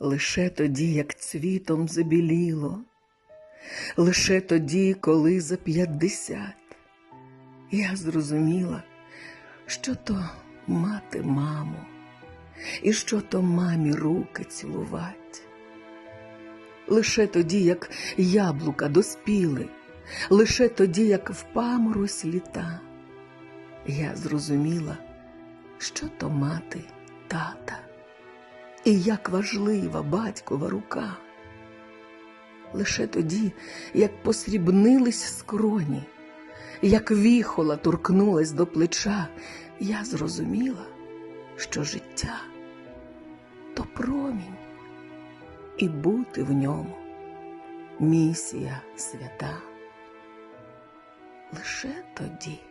Лише тоді, як цвітом забіліло, лише тоді, коли за п'ятдесят, я зрозуміла, що то мати маму, і що то мамі руки цілувати. Лише тоді, як яблука доспіли, лише тоді, як в впаморось літа, я зрозуміла, що то мати тата, і як важлива батькова рука. Лише тоді, як посрібнились скроні, як віхола торкнулась до плеча, я зрозуміла, що життя то промінь, і бути в ньому місія свята. Лише тоді.